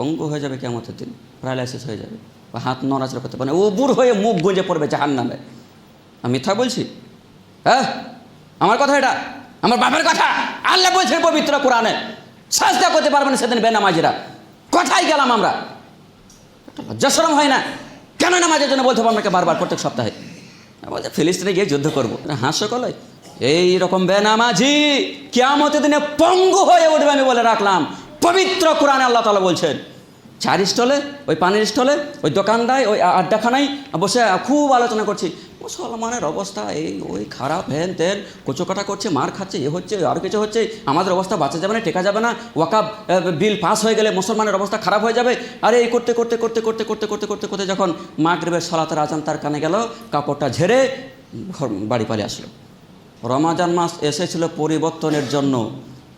পঙ্গু হয়ে যাবে কেমতের দিন প্যারালাইসিস হয়ে যাবে, বা হাত নড়াচড়া করতে পারে না। ও বুড় হয়ে মুখ গুঁজে পড়বে জাহান নামে আমি মিথ্যা বলছি? হ্যাঁ? আমার কথা এটা? আমার বাপের কথা? আল্লাহ বলছে পবিত্র কোরআনে। সাজদা করতে পারবে না সেদিন বেনামাজিরা। কোথায় গেলাম আমরা? লজ্জাসরম হয় না? কেন নামাজের জন্য বলতে হবে আপনাকে বারবার প্রত্যেক সপ্তাহে? বলছে ফিলিস্তিনে গিয়ে যুদ্ধ করব। হাস্যকলয়। এই রকম বেনামাজি কেয়ামতে দিনে পঙ্গু হয়ে উঠবে আমি বলে রাখলাম। পবিত্র কোরআনে আল্লাহ তালা বলছেন চার স্টলে, ওই পানির স্টলে, ওই দোকানদায়, ওই আড্ডাখানায় বসে খুব আলোচনা করছি। মুসলমানের অবস্থা এই, ওই খারাপ, হেন তেন, কোচোকাটা করছে, মার খাচ্ছে, এ হচ্ছে, আর কিছু হচ্ছে, আমাদের অবস্থা বাঁচা যাবে না, টেকা যাবে না, ওয়াকাব বিল পাস হয়ে গেলে মুসলমানের অবস্থা খারাপ হয়ে যাবে। আরে এই করতে করতে করতে করতে করতে করতে করতে করতে যখন মাগরিবের সলাতের আজান তার কানে গেল, কাপড়টা ঝেড়ে বাড়ি পালিয়ে আসলো। রমাজান মাস এসেছিল পরিবর্তনের জন্য।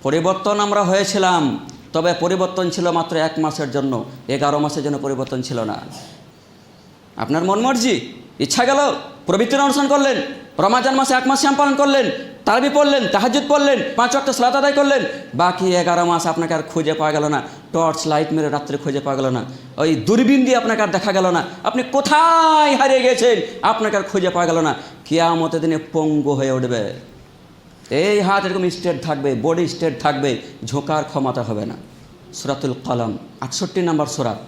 পরিবর্তন আমরা হয়েছিলাম। তবে পরিবর্তন ছিল মাত্র এক মাসের জন্য, এগারো মাসের জন্য পরিবর্তন ছিল না। আপনার মন মর্জি, ইচ্ছা গেল, পবিত্র অনুষ্ঠান করলেন, রমাজান মাসে এক মাস শ্যাম পালন করলেন, তারবি পড়লেন তাহাজুদ পড়লেন, পাঁচ ওয়াক্ত সালাত আদায় করলেন, বাকি এগারো মাস আপনাকে আর খুঁজে পাওয়া গেল না, টর্চ লাইট মেরে রাত্রে খুঁজে পাওয়া গেল না, ওই দূরবীন দিয়ে আপনাকে আর দেখা গেল না, আপনি কোথায় হারিয়ে গেছেন, আপনাকে আর খুঁজে পাওয়া গেল না, কেয়ামতের দিনে পঙ্গু হয়ে উঠবে। এই হাত এরকম স্টেট থাকবে বডি স্টেট থাকবে, ঝোঁকার ক্ষমতা হবে না। সুরাতুল কলম, আটষট্টি নম্বর সুরাত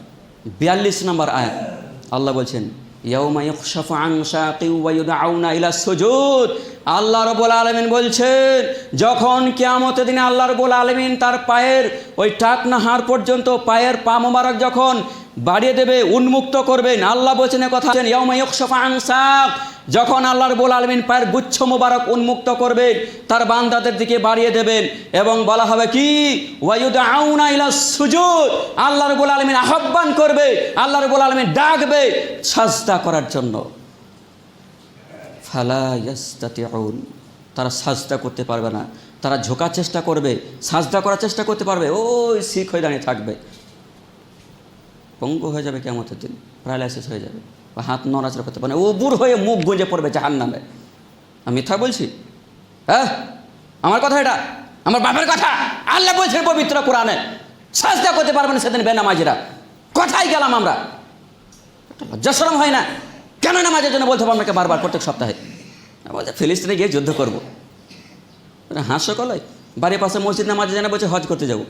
বিয়াল্লিশ নম্বর আয়াত। আল্লাহ বলছেন আল্লাহ রাব্বুল আলামিন বলছেন, যখন কিয়ামতের দিনে আল্লাহ রাব্বুল আলামিন তার পায়ের ওই টাকনা হাড় পর্যন্ত পায়ের পা মোবারক যখন বাড়িয়ে দেবে, উন্মুক্ত করবেন, আল্লাহ বলছেন কথা যখন আল্লাহ রবুল আলমিন পায়ের গুচ্ছ মোবারক উন্মুক্ত করবেন তার বান্দাদের দিকে বাড়িয়ে দেবেন এবং বলা হবে কি? ওয়ায়ুদ আউনা ইলা সুজুদ। আল্লাহ রবুল আলমিন আহ্বান করবে, আল্লাহ রবুল আলমিন ডাকবে সাজদা করার জন্য। তারা সাজদা করতে পারবে না। তারা ঝোকার চেষ্টা করবে, সাজদা করার চেষ্টা করতে পারবে, ওই শিখ হয়ে দাঁড়িয়ে থাকবে। পঙ্গু হয়ে যাবে কেমতের দিন, প্যারালাইসিস হয়ে যাবে। বা হাত নড়াচড়া করতে পারে না। ও বুড় হয়ে মুখ গুঁজে পড়বে জাহান নামে আমি মিথ্যা বলছি? হ্যাঁ? আমার কথা এটা? আমার বাপের কথা? আল্লাহ বলছে পবিত্র কোরআনে। সাজদা করতে পারবে না সেদিন বেনামাজিরা। কোথায় গেলাম আমরা। একটা লজ্জাসরম হয় না। কেন নামাজের জন্য বলতে হবে আপনাকে বারবার প্রত্যেক সপ্তাহে? বলছে, ফিলিস্তিনে গিয়ে যুদ্ধ করব। হাস্যকলয় বাড়ির পাশে মসজিদ নামাজে জানা বলছে, হজ করতে যাব।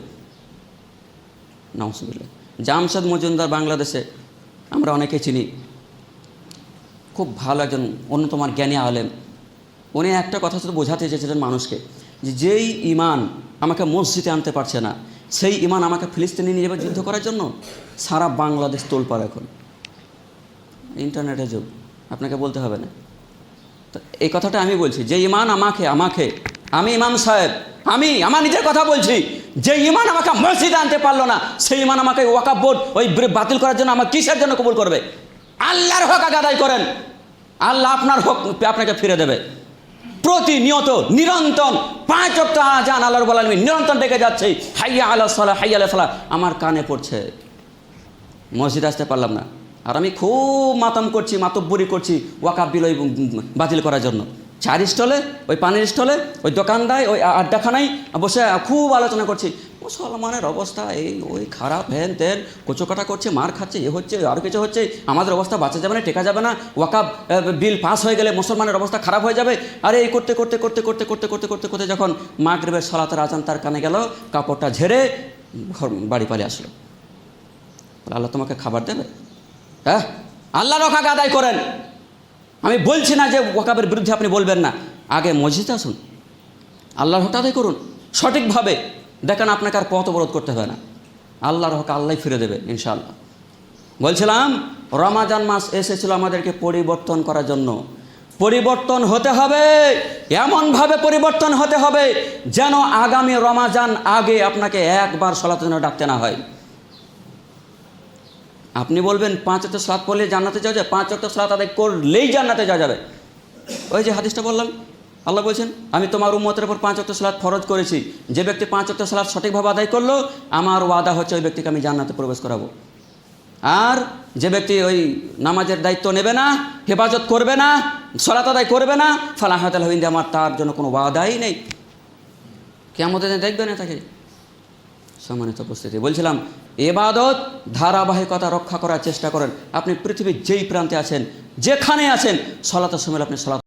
নমসুবিল্লা জামশেদ মজুমদার বাংলাদেশে, আমরা অনেকে চিনি। খুব ভালো একজন অন্যতম জ্ঞানী আলেম। উনি একটা কথা শুধু বোঝাতে চেয়েছিলেন মানুষকে যে যেই ইমান আমাকে মসজিদে আনতে পারছে না, সেই ইমান আমাকে ফিলিস্তিনে নিয়ে যাবে যুদ্ধ করার জন্য, সারা বাংলাদেশ তোলপার এখন। ইন্টারনেটের যুগ, আপনাকে বলতে হবে না। তো এই কথাটা আমি বলছি, যে ইমান আমাকে আমাকে, আমি ইমাম সাহেব, আমি, আমার নিজের কথা বলছি, যে ইমান আমাকে মসজিদে আনতে পারল না, সেই ইমান আমাকে ওয়াকাব বোর্ড ওই বাতিল করার জন্য আমার কিসের জন্য কবুল করবে? আল্লাহর হক আদায় করেন। আল্লাহ আপনার হক আপনাকে ফিরে দেবে। প্রতিনিয়ত, নিরন্তর, পাঁচ অক্ট আজান আল্লাহর বলার নিরন্তর ডেকে যাচ্ছে, হাইয়া আল্লাহ সাল্লাহ হাইয়া আল্লাহ সাল্লাহ আমার কানে পড়ছে। মসজিদ আসতে পারলাম না। আর আমি খুব মাতাম করছি, মাতব্বরি করছি, ওয়াকাব বিলয় ওই বাতিল করার জন্য। চার স্টলে, ওই পানির স্টলে, ওই দোকানদায়, ওই আড্ডাখানায় বসে খুব আলোচনা করছি। মুসলমানের অবস্থা এই, ওই খারাপ হেন তেন কোচোকাটা করছে, মার খাচ্ছে, এ হচ্ছে, আর কিছু হচ্ছে, আমাদের অবস্থা বাঁচা যাবে না, টেকা যাবে না, ওয়াকাব বিল পাস হয়ে গেলে মুসলমানের অবস্থা খারাপ হয়ে যাবে। আরে এই করতে করতে করতে করতে করতে করতে করতে করতে যখন মাগরিবের সলাতের আজান তার কানে গেল, কাপড়টা ঝেড়ে ঘর, বাড়ি পালিয়ে আসলো। আল্লাহ তোমাকে খাবার দেবে? হ্যাঁ? আল্লাহ রখাকে আদায় করেন। আমি বলছি না যে ওয়াকাবের বিরুদ্ধে আপনি বলবেন না। আগে মসজিদে আসুন। আল্লাহর হক আদায় করুন। সঠিকভাবে দেখেন আপনাকে আর পথ অবরোধ করতে হবে না। আল্লাহর হক আল্লাহ ফিরে দেবে, ইনশাআল্লাহ। বলছিলাম, রমাজান মাস এসেছিল আমাদেরকে পরিবর্তন করার জন্য। পরিবর্তন হতে হবে, এমনভাবে পরিবর্তন হতে হবে যেন আগামী রমাজান আগে আপনাকে একবার জন্য ডাকতে না হয়। আপনি বলবেন, পাঁচ অক্ট সালাত পড়লে জান্নাতে যাওয়া যায়? পাঁচ অক্ট সালাত আদায় করলেই জান্নাতে যাওয়া যাবে। ওই যে হাদিসটা বললাম, আল্লাহ বলছেন, আমি তোমার উম্মতের উপর পাঁচ অক্ট সালাত ফরজ করেছি। যে ব্যক্তি পাঁচ অক্ট সালাত সঠিকভাবে আদায় করল, আমার ওয়াদা হচ্ছে ওই ব্যক্তিকে আমি জান্নাতে প্রবেশ করাবো। আর যে ব্যক্তি ওই নামাজের দায়িত্ব নেবে না, হেফাজত করবে না, সলাত আদায় করবে না ফালাহাত হিন্দি আমার তার জন্য কোনো ওয়াদাই নেই। কেমন দেখবে না তাকে। সম্মানিত উপস্থিতি। বলছিলাম, এবাদত ধারাবাহিকতা রক্ষা করার চেষ্টা করেন। আপনি পৃথিবীর যেই প্রান্তে আছেন, যেখানে আছেন সলাতের সময় আপনি সলাত